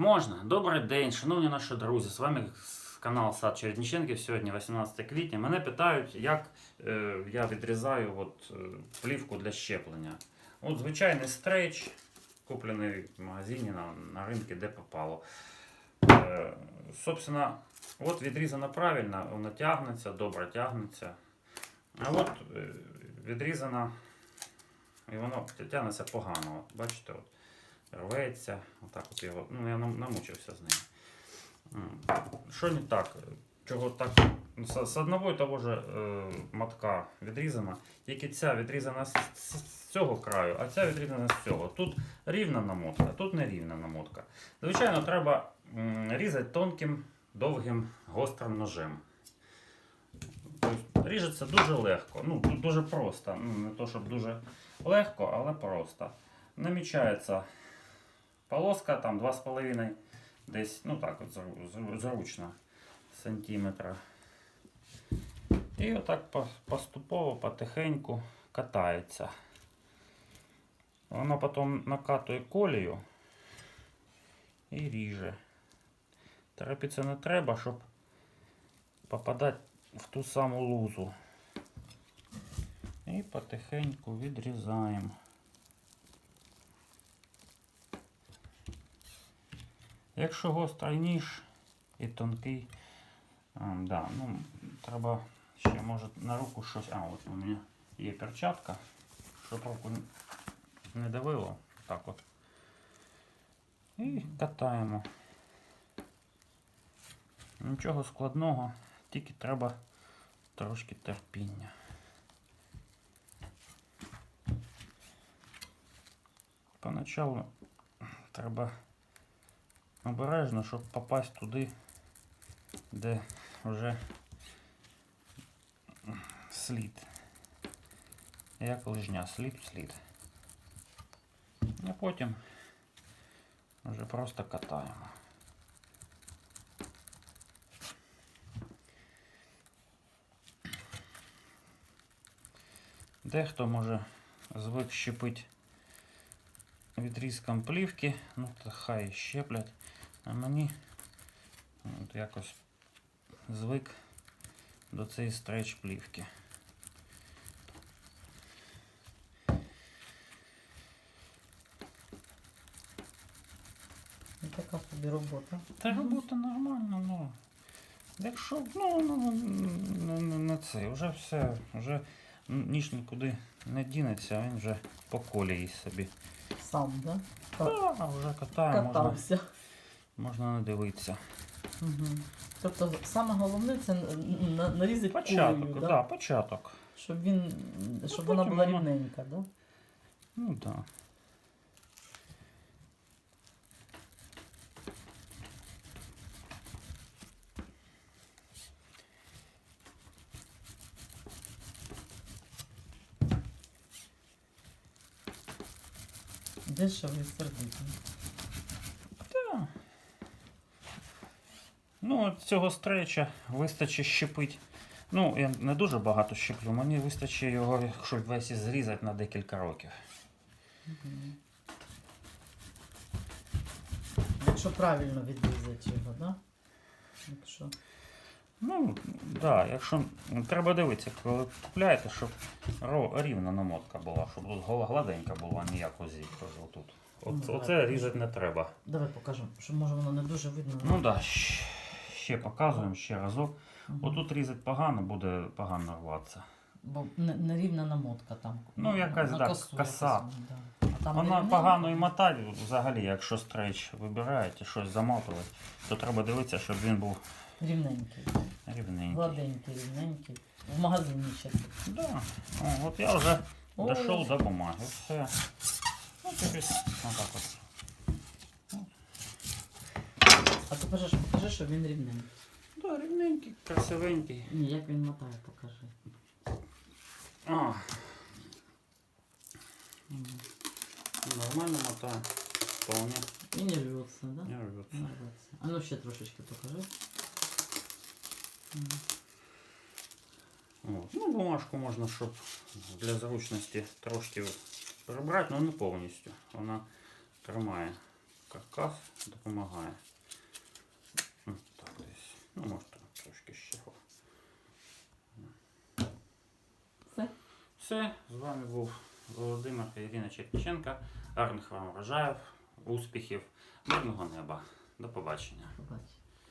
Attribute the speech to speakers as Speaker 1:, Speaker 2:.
Speaker 1: Можна. Добрий день, шановні наші друзі. З вами канал Сад Чередніченків. Сьогодні 18 квітня. Мене питають, як е, я відрізаю от, е, плівку для щеплення. От звичайний стрейч, куплений в магазині на, на ринку, де попало. Е, собственно, от відрізано правильно, воно тягнеться, добре тягнеться. А от е, відрізано і воно тягнеться погано. Бачите, от, рветься. Отак от його. Ну, я намучився з ним. Що не так? Чого так? Ну, З, одного і того ж е, мотка відрізана. Тільки ця відрізана з, з, з цього краю, а ця відрізана з цього. Тут рівна намотка, тут не рівна намотка. Звичайно, треба м, різати тонким, довгим, гострим ножем. Тобто, ріжеться дуже легко. Ну, дуже просто. Ну, не то, щоб дуже легко, але просто. Намічається полоска там 2,5 десь, ну так, от зру- зру- зручно сантиметра. І отак поступово, потихеньку катається. Воно потім накатує колію і ріже. Торопитися не треба, щоб попадати в ту саму лузу. І потихеньку відрізаємо. Якщо гострий ніж і тонкий, а, да, ну, треба ще може на руку щось. А, от у мене є перчатка, щоб руку не давило. Так от. І катаємо. Нічого складного, тільки треба трошки терпіння. Поначалу треба обережно, щоб попасть туди, де вже слід. Як лижня, слід в слід. А потім вже просто катаємо. Дехто може звик щепить відрізком плівки, ну то хай щеплять. А мені от якось звик до цієї стреч плівки.
Speaker 2: Ну, така собі робота.
Speaker 1: Та робота нормальна, ну. Якщо, ну, ну, ну, ну, на це, вже все, вже ніж нікуди не дінеться, а він вже по колії собі.
Speaker 2: Сам, да?
Speaker 1: Та, вже катає, можна,
Speaker 2: Катався.
Speaker 1: можна не дивитися.
Speaker 2: Угу. Тобто саме головне це нарізати
Speaker 1: Початок,
Speaker 2: кулею,
Speaker 1: да?
Speaker 2: да?
Speaker 1: початок.
Speaker 2: щоб він щоб
Speaker 1: потім
Speaker 2: вона була
Speaker 1: воно-
Speaker 2: рівненька, да?
Speaker 1: Ну так. Да.
Speaker 2: Дешевий сердитий.
Speaker 1: Та. Ну, от цього стреча вистачить щепить. Ну, я не дуже багато щеплю, мені вистачить його, якщо весь зрізати на декілька років.
Speaker 2: Мгм. Якщо правильно відрізати його, да? Якщо...
Speaker 1: Ну, да, якщо треба дивитися, коли купляєте, щоб рівна намотка була, щоб тут гладенька була, ніяко зірка отут. От,
Speaker 2: Ну,
Speaker 1: оце різати не треба.
Speaker 2: Давай покажемо, що може воно не дуже видно.
Speaker 1: Ну так, да, ще показуємо ще разок.
Speaker 2: Мгм.
Speaker 1: Отут різати погано, буде погано рватися.
Speaker 2: Бо нерівна намотка там.
Speaker 1: Ну, якась, да,
Speaker 2: косу
Speaker 1: коса.
Speaker 2: да. А там
Speaker 1: Вона
Speaker 2: нерівненько.
Speaker 1: погано і мотає взагалі, якщо стрейч вибираєте, щось заматувати, то треба дивитися, щоб він був
Speaker 2: Рівненький.
Speaker 1: рівненький.
Speaker 2: Гладенький, рівненький. В магазині ще.
Speaker 1: Да. О, от я вже
Speaker 2: О.
Speaker 1: дійшов до бумаги. Все. Ну, тобі отак от.
Speaker 2: А ти покажи, покажи, що він рівненький.
Speaker 1: Да, рівненький, красивенький.
Speaker 2: Ні, як він мотає, покажи.
Speaker 1: А, нормально мотає. Вполне
Speaker 2: І не рвется, да?
Speaker 1: не рвется.
Speaker 2: Не рвется. А ну ще трошечки покажи.
Speaker 1: От. Ну, бумажку можна, щоб для зручності трошки прибрати, але не повністю. Вона тримає каркас допомагає. Так, десь. Ну, може трошки ще.
Speaker 2: Все.
Speaker 1: Все, з вами був Володимир і Ірина Черніченка. Гарних вам врожаїв, успіхів, мирного неба. До побачення.
Speaker 2: Побачимо.